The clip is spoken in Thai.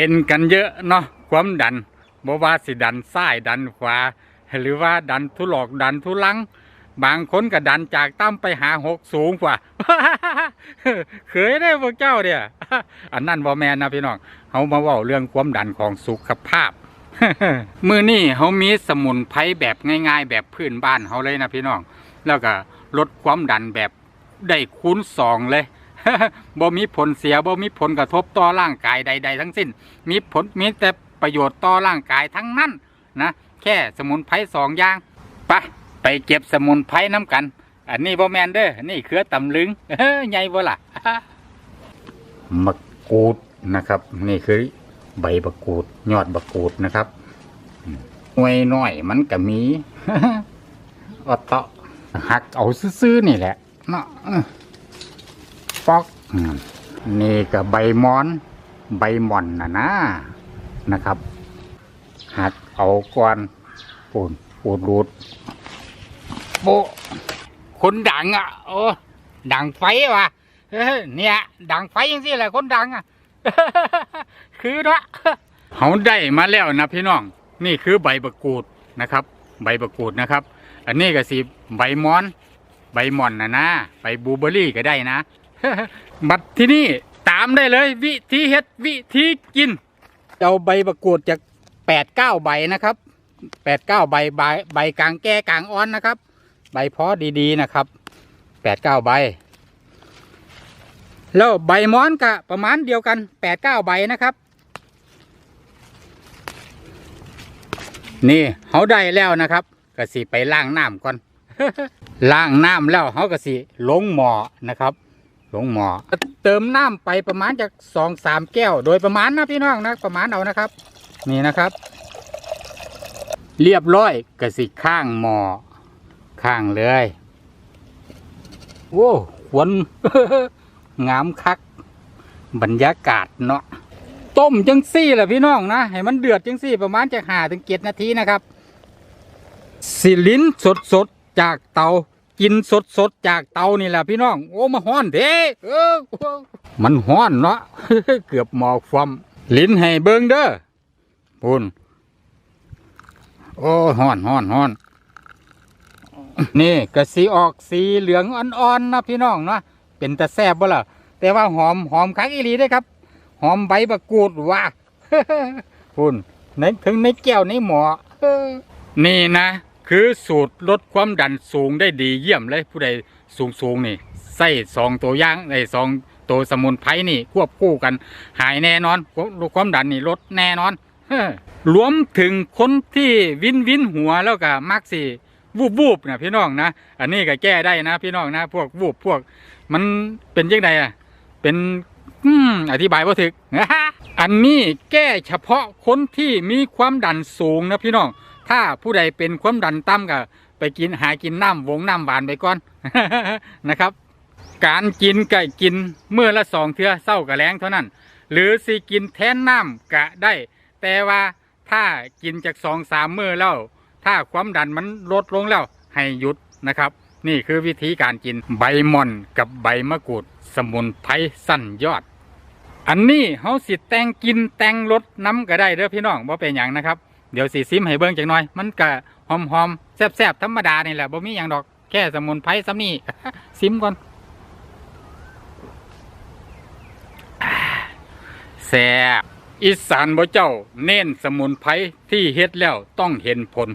เป็นกันเยอะเนาะความดันบว่าสิดันซ้ายดันขวา หรือว่าดันทุหลอกดันทุลัง บางคนก็ดันจากต่ำไปหาหกสูงกว่าเคยได้พวกเจ้าเนี่ยอันนั้นบ่แมนนะพี่น้องเขามาว่าเรื่องความดันของสุขภาพมือนี่เขามีสมุนไพรแบบง่าย ๆ แบบพื้นบ้านเขาเลยนะพี่น้อง แล้วก็ลดความดันแบบได้คูณสองเลย บ่มีผลเสียบ่มีผลกระทบต่อร่างกายใด ๆ ทั้งสิ้น มีผลมีแต่ประโยชน์ต่อร่างกายทั้งนั้นนะแค่สมุนไพรสองอย่างไปะไปเก็บสมุนไพรน้ำกัน อันนี้บ่แมนเด้อนี่เครือตำลึงใหญ่บ่ล่ะมะกรูดนะครับ นี่คือใบมะกรูดยอดมะกรูดนะครับหน่วยน้อยมันก็มีอดเตาะหักเอาซื่อๆนี่แหละเนาะ เออปอกอืมนี่ก็ใบมอน ใบหม่อนนะนะนะครับ หักเอาก่อนปูนปูดรูดโบะคนดังอะโอ้ดังไฟว่ะเอ้ยเนี่ย ดังไฟยังสิแหละคนดังอะคือเนาะเขาได้มาแล้วนะพี่น้อง นี่คือใบประกูดนะครับ ใบประกูดนะครับ อันนี้ก็สิใบมอน ใบหม่อนนะนะใบบูเบอรี่ก็ได้นะ บัดที่นี่ตามได้เลย วิธีเฮ็ดวิธีกิน เอาใบประกูดจากแปดเก้าใบนะครับแปดเก้าใบใบใบกลางแก่กลางอ่อนนะครับ ใบเพาะดีๆนะครับแปดเก้าใบ แล้วใบมอนก็ประมาณเดียวกันแปดเก้าใบนะครับ นี่เขาได้แล้วนะครับก็สิไปล้างน้ำก่อนล้างน้ำแล้วเขาก็สิลงหมอนะครับ ลงหม้อเติมน้ำไปประมาณจากสองสามแก้ว โดยประมาณนะพี่น้องนะประมาณเอานะครับ นี่นะครับ เรียบร้อยก็สิข้างหม้อข้างเลยโว้ขวนงามคัก บรรยากาศเนาะต้มจังซี่แหละพี่น้องนะให้มันเดือดจังซี่ ประมาณจากหาถึงเจ็ดนาทีนะครับ สิลิ้นสดสดๆจากเตา กินสดสดๆจากเตานี่แหละพี่น้อง โอ้มาฮ้อนเด้เออมันฮ้อนเนาะเกือบหมอกความลิ้นให้เบิงเด้อปุนโอ้ฮ้อนฮ้อนฮ้อนนี่กระสีออกสีเหลืองอ่อนๆนะพี่น้องเนาะเป็นตะแซบบ่ล่ะแต่ว่าหอมหอมคักอีหลีได้ครับ หอมใบมะกูดว่าพุ่นในถึงในแก้วในหมอนี่นะ คือสูตรลดความดันสูงได้ดีเยี่ยมเลยผู้ใดสูงสูงๆนี่ใส่สองตัวย่างในสองตัวสมุนไพรนี่ควบคู่กัน หายแน่นอนลดความดันนี่ลดแน่นอนรวมถึงคนที่วินวินหัวแล้วก็มักสิวูบวูบนะพี่น้องนะอันนี้ก็แก้ได้นะ พี่น้องนะ พวกวูบพวก มันเป็นยังไงอะเป็นอืมอธิบายว่าถึกอันนี้แก้เฉพาะคนที่มีความดันสูงนะพี่น้อง ถ้าผู้ใดเป็นความดันต่ำก็ไปกินหากินน้ำวงน้ำหวานไปก่อนนะครับ การกินไก่กินเมื่อละสองเทื่อเศร้ากับแรงเท่านั้น หรือสิกินแทนน้ำกะได้ แต่ว่าถ้ากินจากสองสามมื้อแล้ว ถ้าความดันมันลดลงแล้วให้หยุดนะครับ นี่คือวิธีการกินใบม่อนกับใบมะกรูด สมุนไพรสั้นยอด อันนี้เฮาสิแต่งกินแต่งรสน้ำก็ได้เด้อพี่น้องบ่เป็นหยังนะครับ เดี๋ยวสีซิมให้เบิ้งจังหน่อย มันก็หอมๆแซ่บๆธรรมดานี่แหละบ่มีอย่างดอกแค่สมุนไพรซ้ำนี่ซิมก่อนแซ่บอีสานบ่เจ้า เน้นสมุนไพรที่เฮ็ดแล้วต้องเห็นผล